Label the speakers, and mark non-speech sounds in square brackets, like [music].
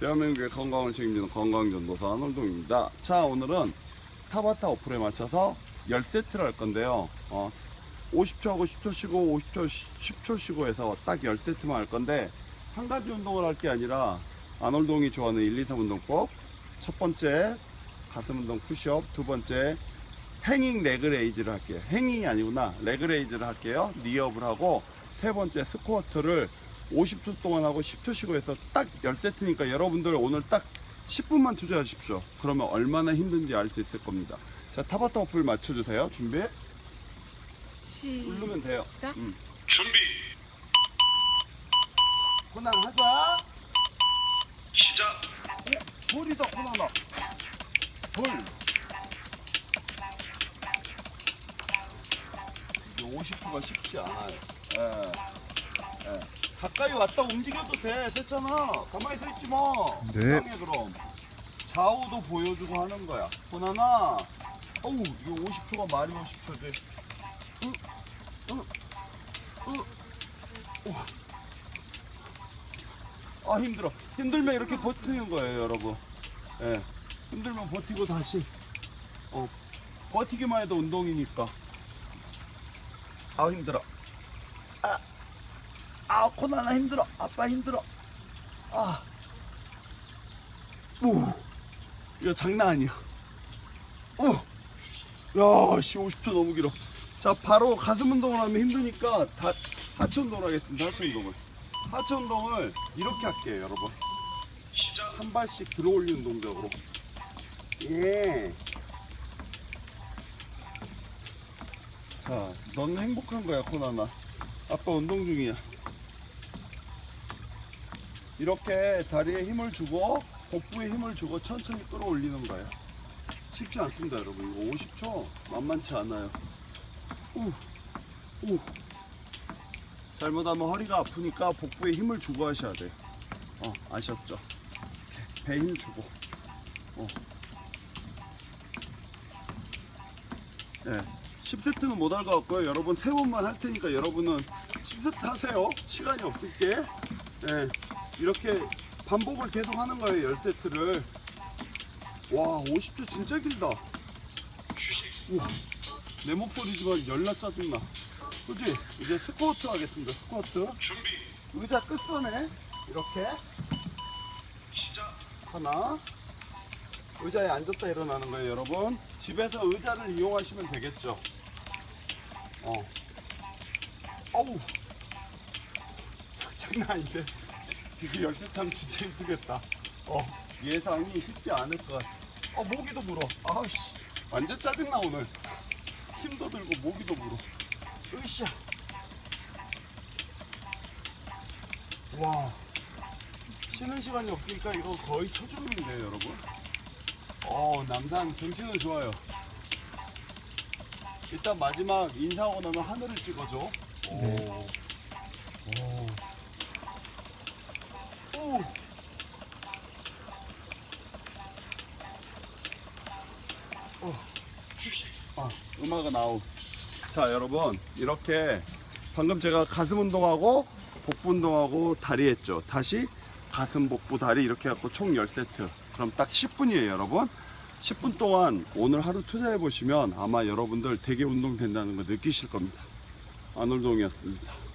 Speaker 1: 대한민국의 건강을 책임지는 건강전도사 한월동입니다. 자, 오늘은 타바타 어플에 맞춰서 10세트를 할 건데요. 어, 50초 하고 10초 쉬고 50초, 10초 쉬고 해서 딱 10세트만 할 건데 한 가지 운동을 할 게 아니라 안월동이 좋아하는 1, 2, 3 운동법 첫 번째 가슴 운동 푸시업 두 번째 행잉 레그레이즈를 할게요. 행잉이 아니구나. 레그레이즈를 할게요. 니업을 하고 세 번째 스쿼트를 50초 동안 하고 10초 쉬고 해서 딱 10세트니까 여러분들 오늘 딱 10분만 투자하십시오. 그러면 얼마나 힘든지 알 수 있을 겁니다. 자, 타바타 어플 맞춰주세요. 준비.
Speaker 2: 시.
Speaker 1: 누르면 돼요.
Speaker 2: 시작.
Speaker 1: 음.
Speaker 3: 준비
Speaker 1: 코난 하자.
Speaker 3: 시작
Speaker 1: 오, 돌이다, 코난아. 돌. 이게 50초가 쉽지 않아요. 예. 예. 가까이 왔다 움직여도 돼. 됐잖아. 가만히 서 있지 마.
Speaker 4: 네.
Speaker 1: 이상해, 그럼. 좌우도 보여주고 하는 거야. 코난아. 어우, 이거 50초가 말이 50초지. 으, 으, 으. 우와. 아 힘들어 힘들면 이렇게 버티는 거예요 여러분 예 힘들면 버티고 다시 어 버티기만 해도 운동이니까 아 힘들어 아, 아 코나나 힘들어. 아빠 힘들어. 아. 오, 이거 장난 아니야. 오, 야 씨 50초 너무 길어. 자 바로 가슴 운동을 하면 힘드니까 다, 하체 운동을 하겠습니다. 하체 운동을. 하체 운동을 이렇게 할게요 여러분. 한 발씩 들어 올리는 동작으로. 예. 자, 넌 행복한 거야, 코나나. 아빠 운동 중이야. 이렇게 다리에 힘을 주고 복부에 힘을 주고 천천히 끌어올리는 거야. 쉽지 않습니다, 여러분. 이거 50초 만만치 않아요. 우, 우. 잘못하면 허리가 아프니까 복부에 힘을 주고 하셔야 돼요. 어, 아셨죠? 배 힘 주고. 어. 네. 10세트는 못 할 것 같고요. 여러분 세 번만 할 테니까 여러분은 10세트 하세요. 시간이 없을 게. 네. 이렇게 반복을 계속 하는 거예요. 10세트를. 와, 50초 진짜 길다. 우와. 내 목소리지만 열나 짜증나. 그지? 이제 스쿼트 하겠습니다. 스쿼트.
Speaker 3: 준비
Speaker 1: 의자 끝선에 이렇게
Speaker 3: 시작
Speaker 1: 하나 의자에 앉았다 일어나는 거예요 여러분 집에서 의자를 이용하시면 되겠죠 어 어우 [laughs] 장난 아닌데 이거 열쇠 타면 진짜 힘들겠다 어 예상이 쉽지 않을 것 같아 어 모기도 물어 아우씨 완전 짜증나 오늘 힘도 들고 모기도 물어 으쌰 와 쉬는 시간이 없으니까 이거 거의 초중인데요, 여러분. 어, 남산 경치는 좋아요. 일단 마지막 인사하고 나면 하늘을 찍어줘. 오. 오. 오. 어. 아, 음악은 아웃. 자, 여러분. 이렇게 방금 제가 가슴 운동하고 복부 운동하고 다리 했죠. 다시 가슴, 복부, 다리 이렇게 해갖고 총 10세트. 그럼 딱 10분이에요, 여러분. 10분 동안 오늘 하루 투자해 보시면 아마 여러분들 되게 운동 된다는 거 느끼실 겁니다. 안울동이었습니다.